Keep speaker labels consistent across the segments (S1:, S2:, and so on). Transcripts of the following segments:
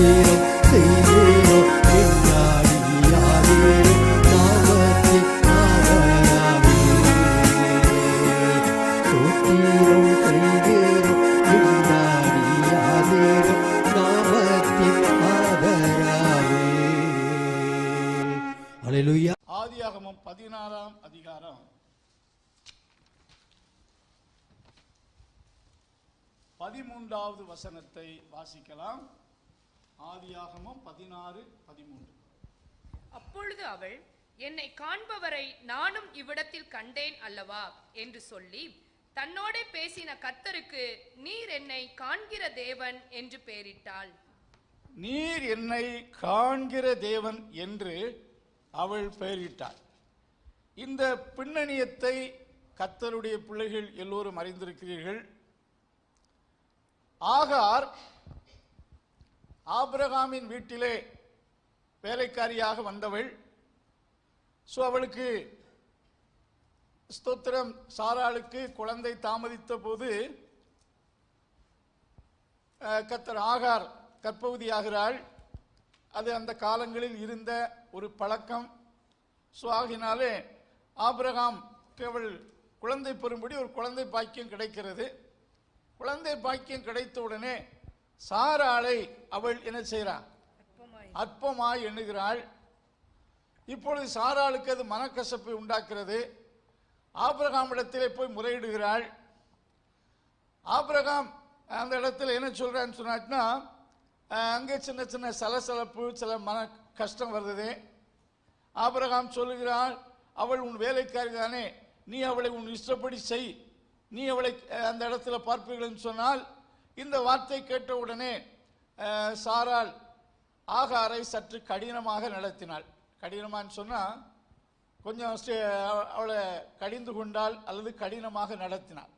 S1: தோத்திரம் செய்தேரோ நின்றாடியாதே
S2: ஆதியாகமம் பதினாறாம் அதிகாரம். பதிமூன்றாவது வசனத்தை வாசிக்கலாம். ஆதியாகமம் பதினாறு பதிமூன்று.
S3: அப்பொழுது அவள் என்னை காண்பவரை நானும் இவ்விடத்தில் கண்டேன் அல்லவா? என்று சொல்லி தன்னோடே பேசின கர்த்தருக்கு நீர் என்னை காண்கிற தேவன் என்று பெயரிட்டாள்.
S2: நீர் என்னை காண்கிற தேவன் என்று அவள் பெயரிட்டாள். இந்த பின்னணியத்தை கர்த்தருடைய பிள்ளைகள் எல்லோரும் அறிந்திருக்கிறீர்கள். ஆகார் ஆபிரகாமின் வீட்டிலே வேலைக்காரியாக வந்தவள். ஸோ அவளுக்கு ஸ்தோத்திரம் சாராளுக்கு குழந்தை தாமதித்த போது கத்தர் ஆகார் கற்பகுதியாகிறாள். அது அந்த காலங்களில் இருந்த ஒரு பழக்கம். ஸோ ஆகினாலே ஆபிரகாம் அவள் குழந்தை பெறும்படி ஒரு குழந்தை பாக்கியம் கிடைக்கிறது. குழந்தை பாக்கியம் கிடைத்த உடனே சாராளை அவள் என்ன செய்கிறாள் அற்பமாய். எண்ணுகிறாள். இப்பொழுது சாராளுக்கு அது மனக்கசப்பை உண்டாக்குறது ஆபிரகாமிடத்திலே போய் முறையிடுகிறாள். ஆபிரகாம் அந்த இடத்துல என்ன சொல்றான்னு சொன்னாச்சுன்னா அங்கே சின்ன சின்ன சலசலப்பு சில மன கஷ்டம் வருது. ஆபிரகாம் சொல்லுகிறாள் அவள் உன் வேலைக்காரி தானே. நீ அவளை உன் இஷ்டப்படி செய். நீ அவளை அந்த இடத்துல பார்ப்பீர்கள்னு சொன்னால் இந்த வார்த்தை கேட்ட உடனே ஆகாரை சற்று கடினமாக நடத்தினாள் கடினமான்னு சொன்னால் கொஞ்சம் அவளை கடிந்து கொண்டாள் அல்லது கடினமாக நடத்தினாள்.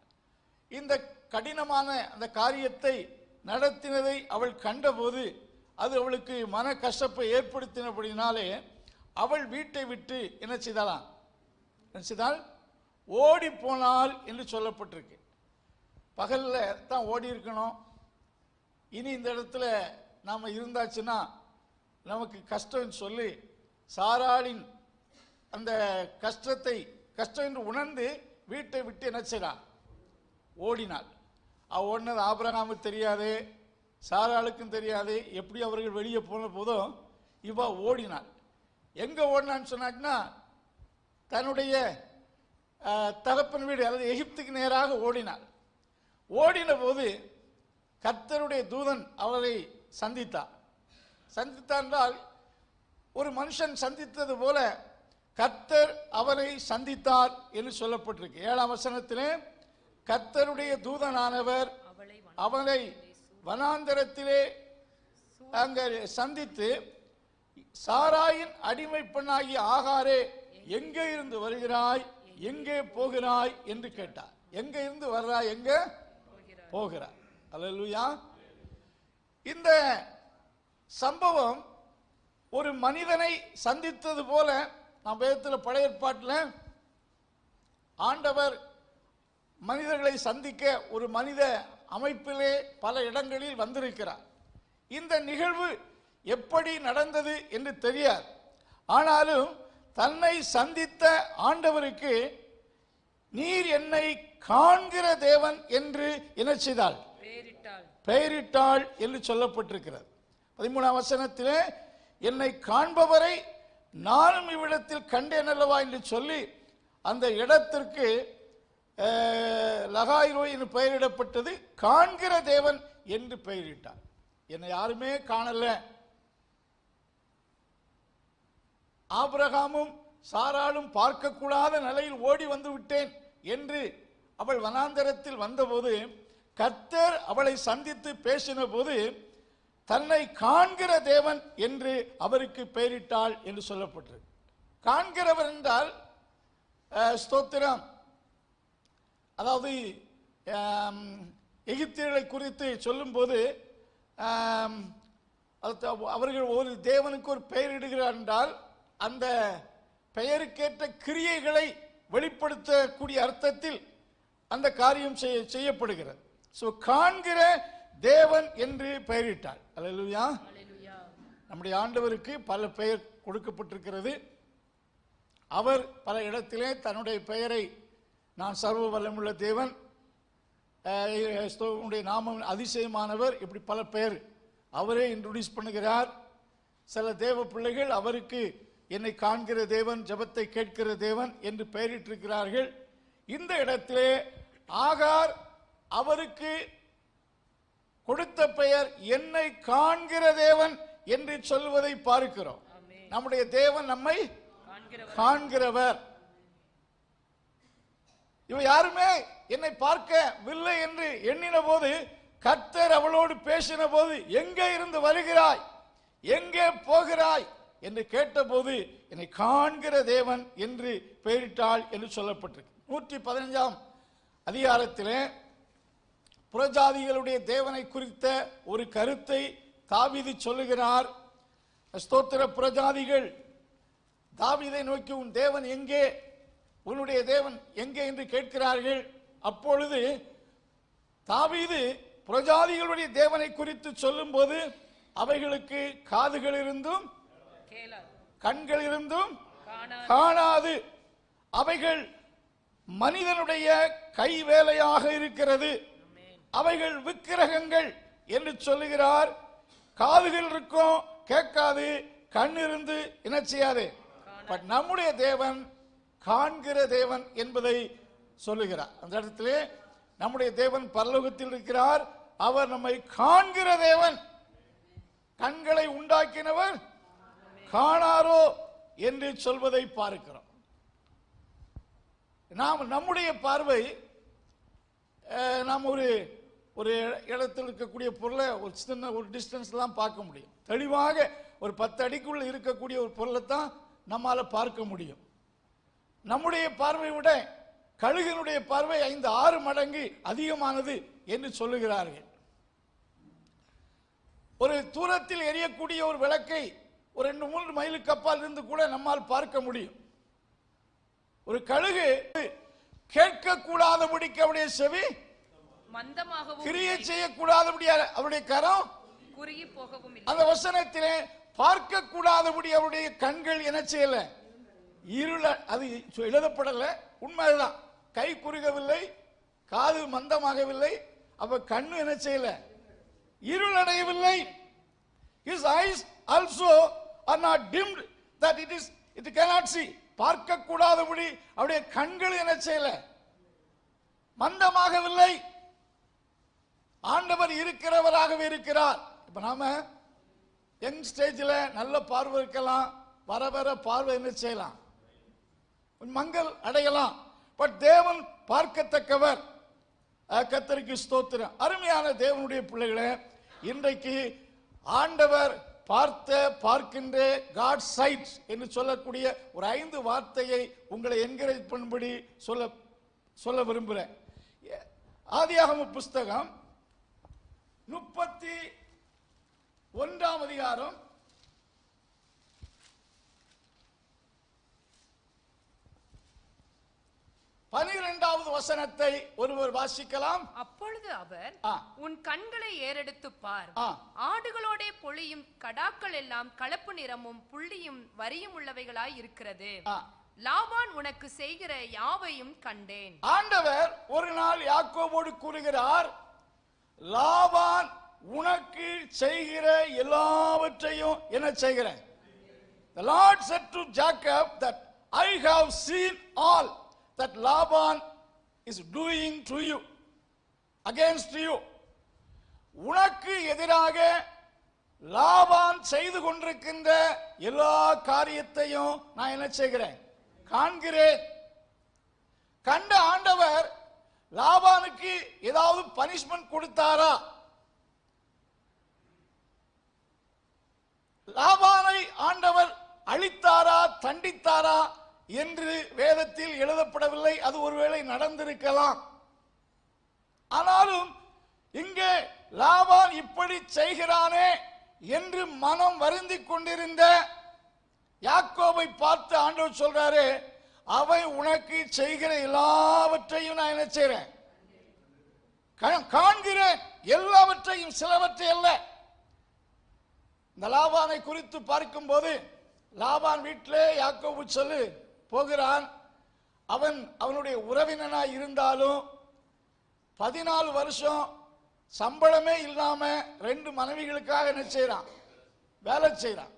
S2: இந்த கடினமான அந்த காரியத்தை நடத்தினதை அவள் கண்டபோது அது அவளுக்கு மன கஷ்டப்பை ஏற்படுத்தினபடினாலே அவள் வீட்டை விட்டு என்ன செய்தாலாம் என்ன செய்தால் ஓடி போனாள் என்று சொல்லப்பட்டிருக்கு. பகலில் தான் ஓடி இருக்கணும். இனி இந்த இடத்துல நாம் இருந்தாச்சுன்னா நமக்கு கஷ்டம்னு சொல்லி சாராளின் அந்த கஷ்டத்தை கஷ்டம் என்று உணர்ந்து வீட்டை விட்டு என்ன செய்றாள் ஓடினாள். அவ ஓடினது ஆபிரகாமுக்கு தெரியாது சாராளுக்கும் தெரியாது எப்படி அவர்கள் வெளியே போன போதும் இவா ஓடினாள். எங்கே ஓடினான்னு சொன்னாச்சுன்னா தன்னுடைய தகப்பன் வீடு அதாவது எகிப்துக்கு நேராக ஓடினாள். ஓடின போது கர்த்தருடைய தூதன் அவரை சந்தித்தார். சந்தித்தார் என்றால் ஒரு மனுஷன் சந்தித்தது போல கர்த்தர் அவரை சந்தித்தார் என்று சொல்லப்பட்டிருக்கு. ஏழாம் வசனத்திலே கர்த்தருடைய தூதனானவர்
S3: அவளை
S2: அவனை வனாந்தரத்திலே அங்கே சந்தித்து சாராயின் அடிமை பெண்ணாகிய ஆகாரே எங்கே இருந்து வருகிறாய்? எங்கே போகிறாய்? என்று கேட்டார். எங்கே இருந்து வர்றாய்? எங்கே? போகிறார் அல்லேலூயா. இந்த சம்பவம் ஒரு மனிதனை சந்தித்தது போல நாம் வேதத்தில் பழைய ஏற்பாட்டில் ஆண்டவர் மனிதர்களை சந்திக்க ஒரு மனித அமைப்பிலே பல இடங்களில் வந்திருக்கிறார். இந்த நிகழ்வு எப்படி நடந்தது என்று தெரியாது. ஆனாலும் தன்னை சந்தித்த ஆண்டவருக்கு நீர் என்னை காண்கிற தேவன் என்று என்ன செய்தாள்
S3: பெயரிட்டாள்.
S2: பெயரிட்டாள் என்று சொல்லப்பட்டிருக்கிறது. பதிமூணாம் வசனத்திலே என்னை காண்பவரை நானும் இவ்விடத்தில் கண்டேன் அல்லவா? என்று சொல்லி அந்த இடத்திற்கு லகாய்ரோய் என்று பெயரிடப்பட்டது. காண்கிற தேவன் என்று பெயரிட்டார் என்னை யாருமே காணல. ஆபிரகாமும் சாராளும் பார்க்கக்கூடாத நிலையில் ஓடி வந்து விட்டேன் என்று அவள் வனாந்தரத்தில் வந்தபோது கர்த்தர் அவளை சந்தித்து பேசின போது தன்னை காண்கிற தேவன் என்று அவருக்கு பெயரிட்டாள் என்று சொல்லப்பட்டது. காண்கிறவர் என்றால் ஸ்தோத்திரம். அதாவது எகிப்தியர்களை குறித்து சொல்லும்போது அது அவர்கள் ஒரு தேவனுக்கு ஒரு பெயரிடுகிறார் என்றால் அந்த பெயருக்கேற்ற கிரியைகளை வெளிப்படுத்தக்கூடிய அர்த்தத்தில் அந்த காரியம் செய்ய செய்யப்படுகிறது. ஸோ காண்கிற தேவன் என்று பெயரிட்டார். அல்லேலூயா. நம்முடைய ஆண்டவருக்கு பல பெயர் கொடுக்கப்பட்டிருக்கிறது. அவர் பல இடத்திலே தன்னுடைய பெயரை நான் சர்வ வல்லமுள்ள தேவன் உன்னுடைய நாமம் அதிசயமானவர் இப்படி பல பெயர் அவரே இன்ட்ரோடியூஸ் பண்ணுகிறார். சில தேவ பிள்ளைகள் அவருக்கு என்னை காண்கிற தேவன் ஜெபத்தை கேட்கிற தேவன் என்று பெயரிட்டிருக்கிறார்கள். இந்த இடத்திலே ஆகார் அவருக்கு கொடுத்த பெயர் என்னை காண்கிற தேவன் என்று சொல்வதை பார்க்கிறோம். நம்முடைய தேவன் நம்மை
S3: காண்கிறவர்.
S2: காண்கிறவர். இவ யாருமே என்னை பார்க்கவில்லை என்று எண்ணின போது கர்த்தர் அவளோடு பேசின போது எங்கே இருந்து வருகிறாய்? எங்கே போகிறாய்? என்று கேட்டபோது என்னை காண்கிற தேவன் என்று பெயரிட்டாள் என்று சொல்லப்பட்டிருக்கு. நூற்றி பதினஞ்சாம் அதிகாரத்திலே புறஜாதிகளுடைய தேவனை குறித்த ஒரு கருத்தை தாவீது சொல்லுகிறார். ஸ்தோத்திர புறஜாதிகள் தாவீதை நோக்கி உன் தேவன் எங்கே? உன்னுடைய தேவன் எங்கே என்று கேட்கிறார்கள். அப்பொழுது தாவீது புறஜாதிகளுடைய தேவனை குறித்து சொல்லும்போது அவைகளுக்கு காதுகள் இருந்தும் கண்கள் இருந்தும் காணாது. அவைகள் மனிதனுடைய கை வேலையாக இருக்கிறது. அவைகள் விக்கிரகங்கள் என்று சொல்லுகிறார். காதுகள் இருக்கும் கேட்காது கண் இருந்து என்ன செய்யாது பட் நம்முடைய தேவன் காண்கிற தேவன் என்பதை சொல்லுகிறார். அந்த இடத்திலே நம்முடைய தேவன் பரலோகத்தில் இருக்கிறார். அவர் நம்மை காண்கிற தேவன். கண்களை உண்டாக்கினவர் காணாரோ என்று சொல்வதை பார்க்கிறோம். நாம் நம்முடைய பார்வை நாம் ஒரு ஒரு இடத்தில் இருக்கக்கூடிய பொருளை ஒரு சின்ன ஒரு டிஸ்டன்ஸ்லாம் பார்க்க முடியும். தெளிவாக ஒரு பத்து அடிக்குள்ளே இருக்கக்கூடிய ஒரு பொருளை தான் நம்மால் பார்க்க முடியும். நம்முடைய பார்வை விட கழுகினுடைய பார்வை ஐந்து ஆறு மடங்கு அதிகமானது என்று சொல்லுகிறார்கள். ஒரு தூரத்தில் எரியக்கூடிய ஒரு விளக்கை ஒரு ரெண்டு மூன்று மைலுக்கு அப்பால் இருந்து கூட நம்மால் பார்க்க முடியும். ஒரு கழுகு கேட்கக்கூடாதபடிக்கு அவருடைய செவி
S3: மந்தமாகவும்
S2: கிரியை செய்யக்கூடாதபடி அவருடைய கரம்
S3: குறுகி போகவும்
S2: அந்த வசனத்திலே பார்க்க கூடாதபடி அவருடைய கண்கள் என்ன செய்யல? இருள அது சொ- எழுதப்படல. உண்மைதான். கை குறுகவில்லை காது மந்தமாகவில்லை. அவ கண்ணு என்ன செய்யல? இருளடையவில்லை his eyes also are not dimmed that it is it cannot see. பார்க்க கூடாதபடி அவருடைய கண்கள் என்ன செய்யல? மந்தமாகவில்லை. ஆண்டவர் இருக்கிறவராகவே இருக்கிறார். இப்ப நாம யங் ஸ்டேஜில் நல்ல பார்வை இருக்கலாம் வர வர பார்வை என்ன செய்யலாம்? மங்கள் அடையலாம். பட் தேவன் பார்க்கத்தக்கவர். கத்தரிக்கு ஸ்தோத்திரம். அருமையான தேவனுடைய பிள்ளைகளை இன்றைக்கு ஆண்டவர் பார்த்த பார்க்கின்ற காட் சைட்ஸ் என்று சொல்லக்கூடிய ஒரு ஐந்து வார்த்தையை உங்களை என்கரேஜ் பண்ணும்படி சொல்ல சொல்ல விரும்புகிறேன். ஆதியாகம புஸ்தகம் முப்பத்தி ஒன்றாம் அதிகாரம் பனிரெண்டாவது வசனத்தை ஒருவர் வாசிக்கலாம்
S3: அப்பொழுது அவர். உன் கண்களை ஏறெடுத்து பார். ஆடுகளோடே பொழியும் கடாக்கள் எல்லாம் கலப்பு நிறமும் புள்ளியும் வரியும் உள்ளவைகளாய் இருக்கிறது. லாபான் உனக்கு செய்கிற யாவையும் கண்டேன்
S2: ஆண்டவர் ஒரு நாள் யாக்கோபோடு கூறுகிறார் லாபான் உனக்கு செய்கிற எல்லாவற்றையும் என்ன செய்கிறேன் The Lord said to Jacob that I have seen all that Laban is doing to you, against you. உனக்கு எதிராக லாபான் செய்து கொண்டிருக்கின்ற எல்லா காரியத்தையும் நான் என்ன செய்கிறேன்? காண்கிறேன். கண்ட ஆண்டவர் லாபானுக்கு ஏதாவது பனிஷ்மெண்ட் கொடுத்தாரா? லாபானை ஆண்டவர் அழித்தாரா தண்டித்தாரா? என்று வேதத்தில் எழுதப்படவில்லை. அது ஒருவேளை நடந்திருக்கலாம். ஆனாலும் இங்கே லாபான் இப்படி செய்கிறானே என்று மனம் வருந்தி கொண்டிருந்த யாக்கோவை பார்த்து ஆண்டவர் சொல்றாரு அவன் உனக்கு செய்கிற எல்லாவற்றையும் நான் என்ன செய்யறேன் காண்கிறேன். எல்லாவற்றையும் சிலவற்றை அல்ல. இந்த லாபானை குறித்து பார்க்கும்போது லாபான் வீட்டிலே யாக்கோபு சொல்லு போகிறான். அவன் அவனுடைய உறவினனாய் இருந்தாலும் பதினாலு வருஷம் சம்பளமே இல்லாம ரெண்டு மனைவிகளுக்காக என்ன செய்றான்? வேலை செய்றான்.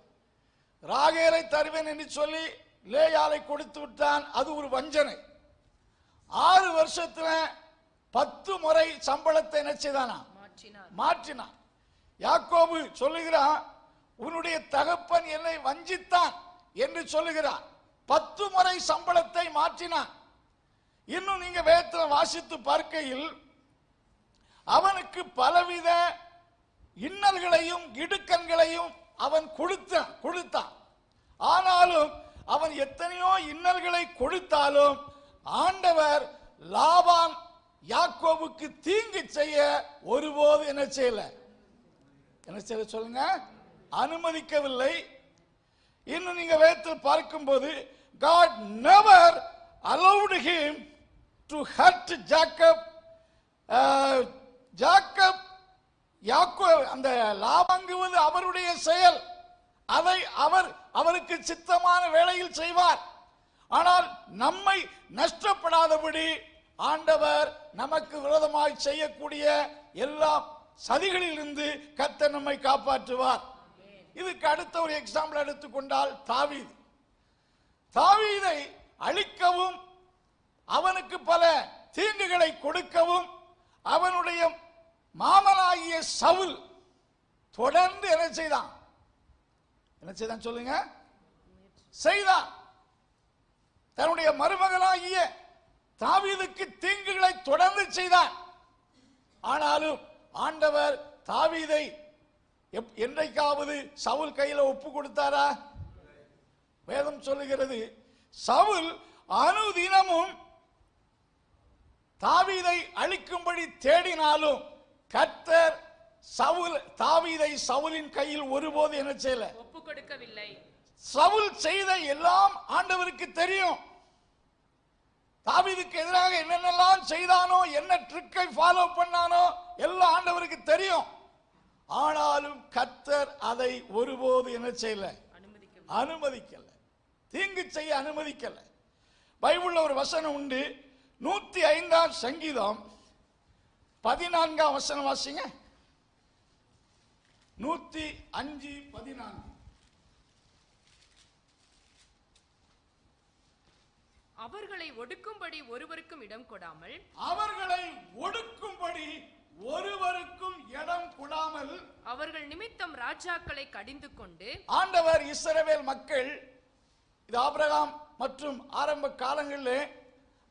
S2: ராகேலை தருவேன் என்று சொல்லி லேயாலை கொடுத்து விட்டான். அது ஒரு வஞ்சனை. ஆறு வருஷத்துல பத்து முறை சம்பளத்தை என்ன செய்தானா? மாற்றினான். யாக்கோபு சொல்லுகிறான் உன்னுடைய தகப்பன் என்னை வஞ்சித்தான் என்று சொல்லுகிறான். பத்து முறை சம்பளத்தை மாற்றினான். இன்னும் நீங்க வேதத்தில் வாசித்து பார்க்கையில் அவனுக்கு பலவித இன்னல்களையும் இடுக்கண்களையும் அவன் கொடுத்தான் கொடுத்தான். ஆனாலும் அவன் எத்தனையோ இன்னல்களை கொடுத்தாலும் ஆண்டவர் லாபான் யாக்கோவுக்கு தீங்கு செய்ய ஒருபோது என்ன செய்யல. என்ன செய்ய சொல்லுங்க? அனுமதிக்கவில்லை. இன்னும் நீங்க வேதத்தில் பார்க்கும்போது God never allowed him to hurt Jacob Jacob யாக்கோ அந்த லாபங்குவது அவருடைய செயல். அதை அவர் அவருக்கு சித்தமான வேளையில் செய்வார். ஆனால் நம்மை நஷ்டப்படாதபடி ஆண்டவர் நமக்கு விரோதமாய் செய்யக்கூடிய எல்லா சதிகளிலிருந்து கத்த நம்மை காப்பாற்றுவார். இதுக்கு அடுத்த ஒரு எக்ஸாம்பிள் எடுத்துக்கொண்டால் தாவீது. தாவீதை அழிக்கவும் அவனுக்கு பல தீங்குகளை கொடுக்கவும் அவனுடைய மாமனாகிய சவுல் தொடர்ந்து என்ன செய்தான்? என்ன செய்தான் சொல்லுங்க? செய்தான். தன்னுடைய மருமகனாகிய தாவீதுக்கு தீங்குகளை தொடர்ந்து செய்தான். ஆனாலும் ஆண்டவர் தாவீதை என்றைக்காவது சவுல் கையில ஒப்பு கொடுத்தாரா? வேதம் சொல்லுகிறது சவுல் அனுதினமும் தாவீதை அழிக்கும்படி தேடினாலும் கர்த்தர் சவுல் தாவீதை சவுலின் கையில் ஒருபோது என்ன செய்யல.
S3: ஒப்பு கொடுக்கவில்லை.
S2: சவுல் செய்த எல்லாம் ஆண்டவருக்கு தெரியும். தாவீதுக்கு எதிராக என்னென்னலாம் செய்தானோ என்ன ட்ரிக்கை ஃபாலோ பண்ணானோ எல்லாம் ஆண்டவருக்கு தெரியும். ஆனாலும் கர்த்தர் அதை ஒருபோது என்ன செய்யல? அனுமதிக்கல. தீங்கு செய்ய அனுமதிக்கல. பைபிள்ல ஒரு வசனம் உண்டு. நூத்தி ஐந்தாம் சங்கீதம். பதினான்காம் வசனம் வாசிங்க. நூத்தி அஞ்சு பதினான்கு.
S3: அவர்களை ஒடுக்கும்படி ஒருவருக்கும் இடம் கொடாமல்
S2: அவர்களை ஒடுக்கும்படி ஒருவருக்கும் இடம் கொடாமல்
S3: அவர்கள் நிமித்தம் ராஜாக்களை கடிந்து கொண்டு
S2: ஆண்டவர் இஸ்ரவேல் மக்கள் இது ஆபிரகாம் மற்றும் ஆரம்ப காலங்களிலே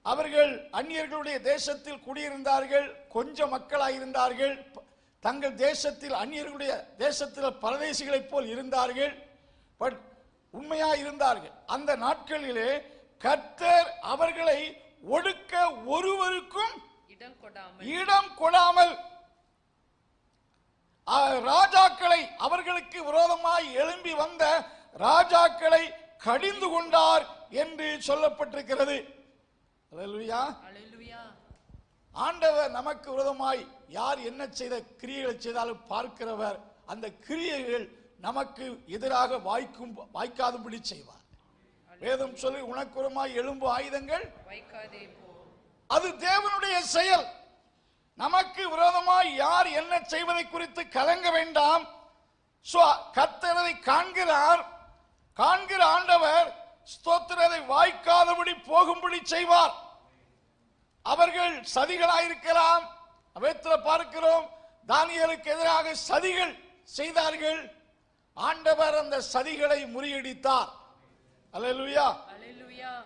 S2: அவர்கள் அந்நியர்களுடைய தேசத்தில் குடியிருந்தார்கள் கொஞ்சம் மக்களாயிருந்தார்கள் தங்கள் தேசத்தில் அந்நியர்களுடைய தேசத்தில் பரதேசிகளைப் போல் இருந்தார்கள் பட் உண்மையா இருந்தார்கள் அந்த நாட்களிலே கர்த்தர் அவர்களை ஒடுக்க ஒருவருக்கும்
S3: இடம் கொடாமல்.
S2: ராஜாக்களை அவர்களுக்கு விரோதமாய் எழும்பி வந்த ராஜாக்களை கடிந்து கொண்டார் என்று சொல்லப்பட்டிருக்கிறது. ஆண்டவர் நமக்கு விரோதமாய் யார் என்ன செய்த கிரியைகளை செய்தாலும் பார்க்கிறவர் அந்த கிரியைகள் நமக்கு எதிராக வாய்க்கும் வாய்க்காதபடி செய்வார். வேதம் சொல்லி உனக்குரமாய் எழும்பு ஆயுதங்கள். அது தேவனுடைய செயல். நமக்கு விரோதமாய் யார் என்ன செய்வதை குறித்து கலங்க வேண்டாம். சோ கர்த்தரதை காண்கிறார். காண்கிற ஆண்டவர் ஸ்தோத்திரத்தை வாய்க்காதபடி போகும்படி செய்வார். அவர்கள் சதிகளாயிருக்கலாம். வேத்துல பார்க்கிறோம் தானியலுக்கு எதிராக சதிகள் செய்தார்கள். ஆண்டவர் அந்த சதிகளை முறியடித்தார்.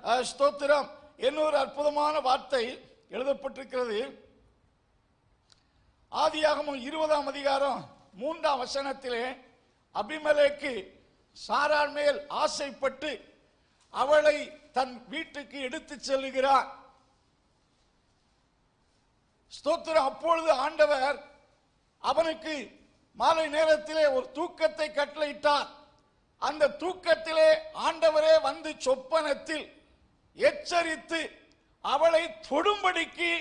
S2: அஹ், ஸ்தோத்திரம். இன்னொரு அற்புதமான வார்த்தை எழுதப்பட்டிருக்கிறது. ஆதியாகமும் இருபதாம் அதிகாரம் மூன்றாம் வசனத்திலே அபிமலேக்கு சாரான் மேல் ஆசைப்பட்டு அவளை தன் வீட்டுக்கு எடுத்து செல்லுகிறார் ஸ்தோத்திரம். அப்பொழுது ஆண்டவர் அவனுக்கு மாலை நேரத்திலே ஒரு தூக்கத்தை கட்டளையிட்டார். அந்த தூக்கத்திலே ஆண்டவரே வந்து சொப்பனத்தில் எச்சரித்து அவளை தொடும்படிக்கு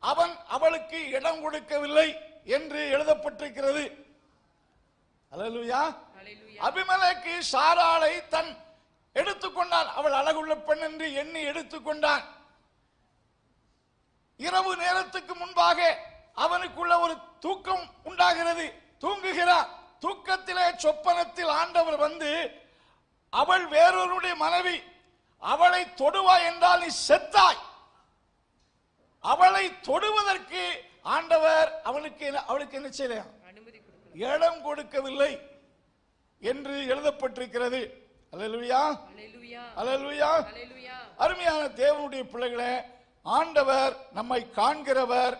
S2: அவன் அவளுக்கு இடம் கொடுக்கவில்லை என்று எழுதப்பட்டிருக்கிறது. அல்லேலூயா. அபிமலேக்கு சாராளை தன் எடுத்துக்கொண்டான். அவள் அழகுள்ள பெண் என்று எண்ணி எடுத்துக்கொண்டான். இரவு நேரத்துக்கு முன்பாக அவனுக்குள்ள ஒரு தூக்கம் உண்டாகிறது. தூங்குகிறான் தூக்கத்திலே சொப்பனத்தில் ஆண்டவர் வந்து அவள் வேறொருடைய மனைவி அவளை தொடுவாய் என்றால் நீ செத்தாய். அவளை தொடுவதற்கு ஆண்டவர் அவளுக்கு என்ன- அவளுக்கு என்ன செய்யல இடம் கொடுக்கவில்லை. என்று எழுதப்பட்டிருக்கிறது. அல்லேலூயா.
S3: அல்லேலூயா.
S2: அருமையான தேவனுடைய பிள்ளைகளே ஆண்டவர் நம்மை காண்கிறவர்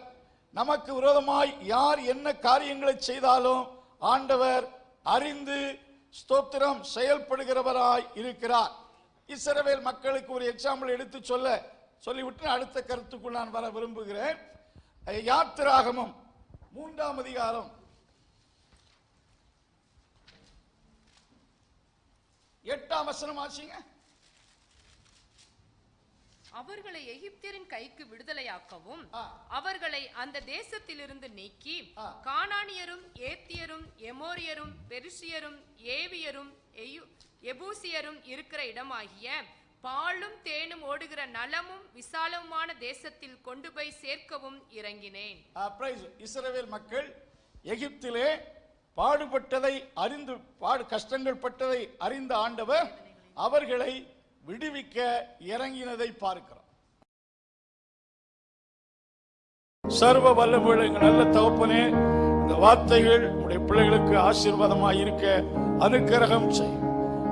S2: நமக்கு விரோதமாய் யார் என்ன காரியங்களை செய்தாலும் ஆண்டவர் அறிந்து ஸ்தோத்திரம் செயல்படுகிறவராய் இருக்கிறார். இஸ்ரவேல் மக்களுக்கு ஒரு எக்ஸாம்பிள் எடுத்து சொல்ல சொல்லிவிட்டு அடுத்த கருத்துக்குள் நான் வர விரும்புகிறேன். யாத்திராகமம் மூன்றாம் அதிகாரம். எட்டாம் வசனம் ஆச்சுங்க
S3: அவர்களை எகிப்தியரின் கைக்கு விடுதலையாக்கவும். அவர்களை அந்த தேசத்திலிருந்து நீக்கி. கானானியரும் ஏத்தியரும் எமோரியரும் பெருசியரும் ஏவியரும் எபூசியரும் இருக்கிற இடமாகிய பாலும் தேனும் ஓடுகிற நலமும் விசாலமுமான தேசத்தில் கொண்டு போய் சேர்க்கவும் இறங்கினேன்
S2: பிரைஸ் இஸ்ரவேல் மக்கள் எகிப்திலே பாடுபட்டதை அறிந்து பாடு கஷ்டங்கள் பட்டதை அறிந்த ஆண்டவர் அவர்களை விடுவிக்க இறங்கினதை பார்க்கிறோம். சர்வ வல்லமுள்ள எங்கள் நல்ல தகப்பனே இந்த வார்த்தைகள் உடைய பிள்ளைகளுக்கு ஆசீர்வாதமாய் இருக்க அனுக்கிரகம் செய்யும்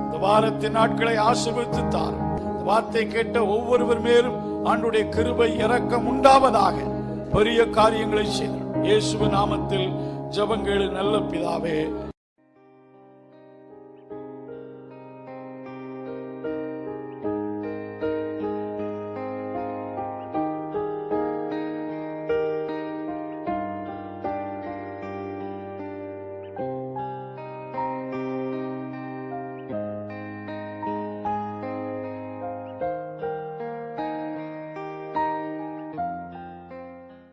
S2: இந்த வாரத்தின் நாட்களை ஆசீர்வதித்து தாரும் இந்த வார்த்தை கேட்ட ஒவ்வொருவர் மேலும் ஆண்டுடைய கிருபை இறக்கம் உண்டாவதாக பெரிய காரியங்களை செய்தார். இயேசுவ நாமத்தில் ஜபங்கேடு நல்ல பிதாவே